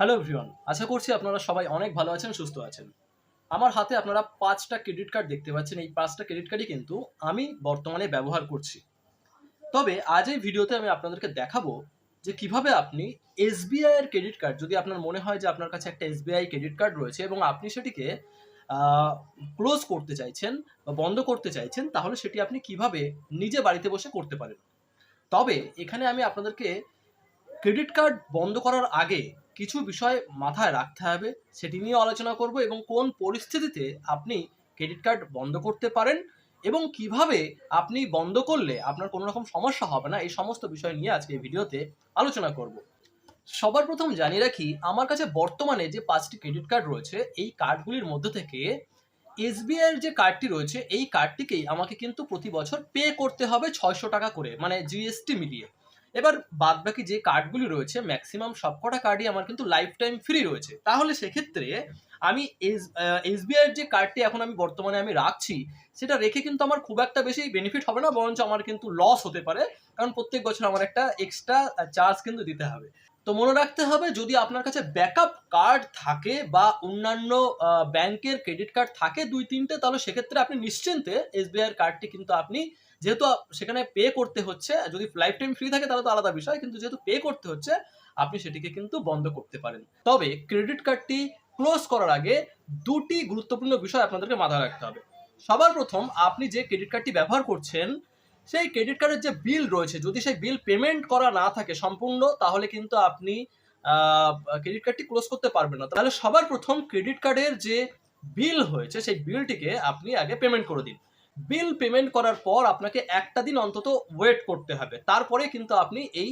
Hello everyone আশা করছি আপনারা সবাই অনেক ভালো আছেন, সুস্থ আছেন। আমার হাতে আপনারা পাঁচটা ক্রেডিট কার্ড দেখতে পাচ্ছেন, এই পাঁচটা ক্রেডিট কার্ডই কিন্তু আমি বর্তমানে ব্যবহার করছি। তবে আজ এই ভিডিওতে আমি আপনাদেরকে দেখাবো যে কীভাবে আপনি এসবিআই এর ক্রেডিট কার্ড যদি আপনার মনে হয় যে আপনার কাছে একটা এসবিআই ক্রেডিট কার্ড রয়েছে এবং আপনি সেটিকে ক্লোজ করতে চাইছেন বা বন্ধ করতে চাইছেন, তাহলে সেটি আপনি কীভাবে নিজে বাড়িতে বসে করতে পারেন? তবে এখানে আমি আপনাদেরকে ক্রেডিট কার্ড বন্ধ করার আগে কিছু বিষয় মাথায় রাখতে হবে, সেটি নিয়ে আলোচনা করব এবং কোন পরিস্থিতিতে আপনি ক্রেডিট কার্ড বন্ধ করতে পারেন এবং কীভাবে আপনি বন্ধ করলে আপনার কোনো রকম সমস্যা হবে না, এই সমস্ত বিষয় নিয়ে আজকে ভিডিওতে আলোচনা করব। সবার প্রথম জানিয়ে রাখি, আমার কাছে বর্তমানে যে পাঁচটি ক্রেডিট কার্ড রয়েছে, এই কার্ডগুলির মধ্যে থেকে এসবিআই এর যে কার্ডটি রয়েছে, এই কার্ডটিকেই আমাকে কিন্তু প্রতি বছর পে করতে হবে ছয়শো টাকা করে মানে জিএসটি মিলিয়ে। এবার বাদ বাকি যে কার্ডগুলি রয়েছে ম্যাক্সিমাম সবকটা কার্ডই আমার কিন্তু লাইফ টাইম ফ্রি রয়েছে। তাহলে সেক্ষেত্রে আমি এস এসবিআই এর যে কার্ডটি এখন আমি বর্তমানে আমি রাখছি, সেটা রেখে কিন্তু আমার খুব একটা বেশি বেনিফিট হবে না, বরঞ্চ আমার কিন্তু লস হতে পারে, কারণ প্রত্যেক বছর আমার একটা এক্সট্রা চার্জ কিন্তু দিতে হবে। তো মনে রাখতে হবে যদি আপনার কাছে ব্যাকআপ কার্ড থাকে বা অন্যান্য ব্যাংকের ক্রেডিট কার্ড থাকে দুই, তিনটে, তাহলে সেক্ষেত্রে আপনি নিশ্চিন্তে এসবিআই এর কার্ডটি কিন্তু আপনি যেহেতু সেখানে পে করতে হচ্ছে, যদি লাইফ টাইম ফ্রি থাকে তাহলে তো আলাদা বিষয়, কিন্তু যেহেতু পে করতে হচ্ছে, আপনি সেটিকে কিন্তু বন্ধ করতে পারেন। তবে ক্রেডিট কার্ডটি ক্লোজ করার আগে দুটি গুরুত্বপূর্ণ বিষয় আপনাদেরকে মাথায় রাখতে হবে। সবার প্রথম আপনি যে ক্রেডিট কার্ডটি ব্যবহার করছেন সেই ক্রেডিট কার্ডের যে বিল রয়েছে, যদি সেই বিল পেমেন্ট করা না থাকে সম্পূর্ণ, তাহলে কিন্তু আপনি ক্রেডিট কার্ডটি ক্লোজ করতে পারবেন না। তাহলে সবার প্রথম ক্রেডিট কার্ডের যে বিল হয়েছে, সেই বিলটিকে আপনি আগে পেমেন্ট করে দিন। বিল পেমেন্ট করার পর আপনাকে একটা দিন অন্তত ওয়েট করতে হবে। তারপরে কিন্তু আপনি এই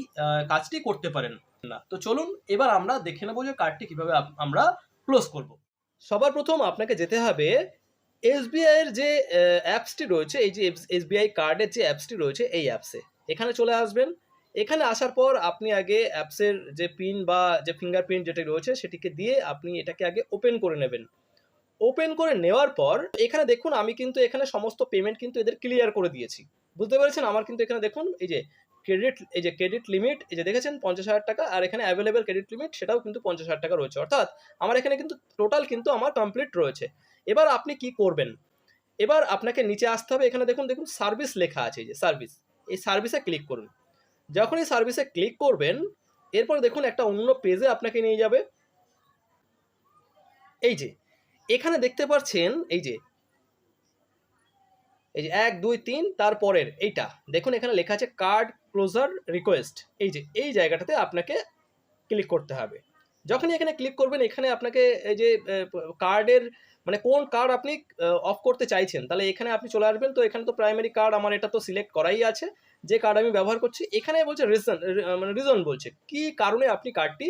কাজটি করতে পারেন না। তো চলুন, এবার আমরা দেখে নেব যে কার্ডটি কীভাবে আমরা ক্লোজ করব। সবার প্রথম আপনাকে যেতে হবে এসবিআই এর যে অ্যাপসটি রয়েছে, এই যে এসবিআই কার্ডের যে অ্যাপসটি রয়েছে, এই অ্যাপসে। এখানে চলে আসবেন। এখানে আসার পর আপনি আগে অ্যাপসের যে পিন বা যে ফিঙ্গারপ্রিন্ট যেটা রয়েছে, সেটিকে দিয়ে আপনি এটাকে আগে ওপেন করে নেবেন। ওপেন করে নেওয়ার পর, এখানে দেখুন আমি কিন্তু এখানে সমস্ত পেমেন্ট কিন্তু এদের ক্লিয়ার করে দিয়েছি। বুঝতে পেরেছেন? আমার কিন্তু এখানে দেখুন, এই যে ক্রেডিট, এই যে ক্রেডিট লিমিট, এই যে দেখেছেন? পঞ্চাশ হাজার টাকা, আর এখানে অ্যাভেলেবেল ক্রেডিট লিমিট, সেটাও কিন্তু পঞ্চাশ হাজার টাকা রয়েছে। অর্থাৎ, আমার এখানে কিন্তু টোটাল কিন্তু আমার কমপ্লিট রয়েছে। এবার আপনি কি করবেন? এবার আপনাকে নিচে আসতে হবে, এখানে দেখুন দেখুন সার্ভিস লেখা আছে যে সার্ভিস এই সার্ভিসে ক্লিক করুন। যখন এই সার্ভিসে ক্লিক করবেন, এরপর দেখুন একটা অন্য পেজে আপনাকে নিয়ে যাবে। এই যে, এখানে দেখতে পাচ্ছেন, এই যে এই যে এক, দুই, তিন তারপরের এইটা। দেখুন, এখানে লেখা আছে কার্ড ক্লোজার রিকোয়েস্ট এই যে, এই জায়গাটাতে আপনাকে ক্লিক করতে হবে। যখনই এখানে ক্লিক করবেন, এখানে আপনাকে এই যে কার্ডের মানে কোন কার্ড আপনি অফ করতে চাইছেন? তাহলে এখানে আপনি চলে আসবেন। তো এখানে তো প্রাইমারি কার্ড আমার এটা তো সিলেক্ট করাই আছে। যে কার্ড আমি ব্যবহার করছি, এখানে বলছে রিজন মানে রিজন বলছে। কি কারণে আপনি কার্ডটি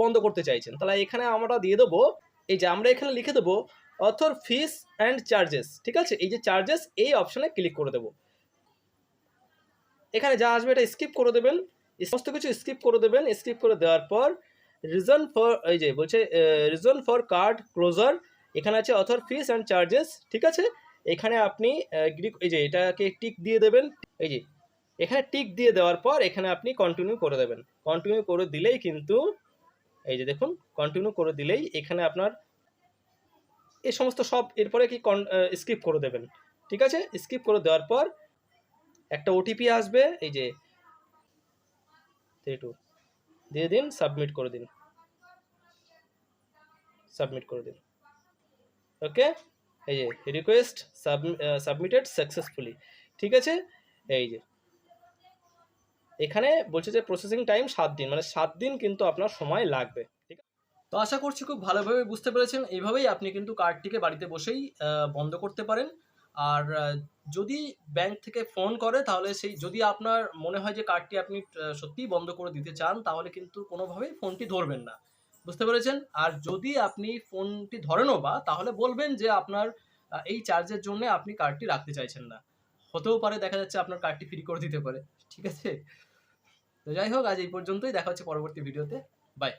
বন্ধ করতে চাইছেন? তাহলে এখানে আমরা দিয়ে দেবো, এই যে আমরা এখানে লিখে দেবো অথর ফিস অ্যান্ড চার্জেস ঠিক আছে? এই যে চার্জেস এই অপশানে ক্লিক করে দেবো। এখানে যা আসবে এটা স্কিপ করে দেবেন। সমস্ত কিছু স্কিপ করে দেবেন। স্কিপ করে দেওয়ার পর রিজন ফর এই যে বলছে রিজন ফর কার্ড ক্লোজার এখানে আছে অথর ফিস অ্যান্ড চার্জেস ঠিক আছে? এখানে আপনি এই যে এটাকে টিক দিয়ে দেবেন, এই যে, এখানে টিক দিয়ে দেওয়ার পর এখানে আপনি কন্টিনিউ করে দেবেন। কন্টিনিউ করে দিলেই কিন্তু, এই যে দেখুন কন্টিনিউ করে দিলেই এখানে আপনার এই সমস্ত সব, এরপরে কি স্কিপ করে দেবেন। ঠিক আছে? স্কিপ করে দেওয়ার পর একটা ওটিপি আসবে, এই যে টু দিয়ে দিন সাবমিট করে দিন। সাবমিট করে দিন। ওকে এই যে রিকোয়েস্ট সাবমিটেড সাকসেসফুলি ঠিক আছে? এই যে। এখানে বলছে যে প্রসেসিং টাইম সাত দিন মানে সাত দিন কিন্তু আপনার সময় লাগবে। ঠিক তো আশা করছি খুব ভালোভাবে বুঝতে পেরেছেন। এইভাবেই আপনি কিন্তু কার্ডটিকে বাড়িতে বসেই বন্ধ করতে পারেন। আর যদি ব্যাংক থেকে ফোন করে, তাহলে সেই, যদি আপনার মনে হয় যে কার্ডটি আপনি সত্যিই বন্ধ করে দিতে চান, তাহলে কিন্তু কোনোভাবেই ফোনটি ধরবেন না। বুঝতে পেরেছেন? আর যদি আপনি ফোনটি ধরেনও বা তাহলে বলবেন যে আপনার এই চার্জের জন্য আপনি কার্ডটি রাখতে চাইছেন না। হতেও পারে দেখা যাচ্ছে আপনার কার্ডটি ফ্রি করে দিতে পারে। ঠিক আছে? তো যাই হোক, আজ এই পর্যন্তই। দেখা হচ্ছে পরবর্তী ভিডিওতে। বাই।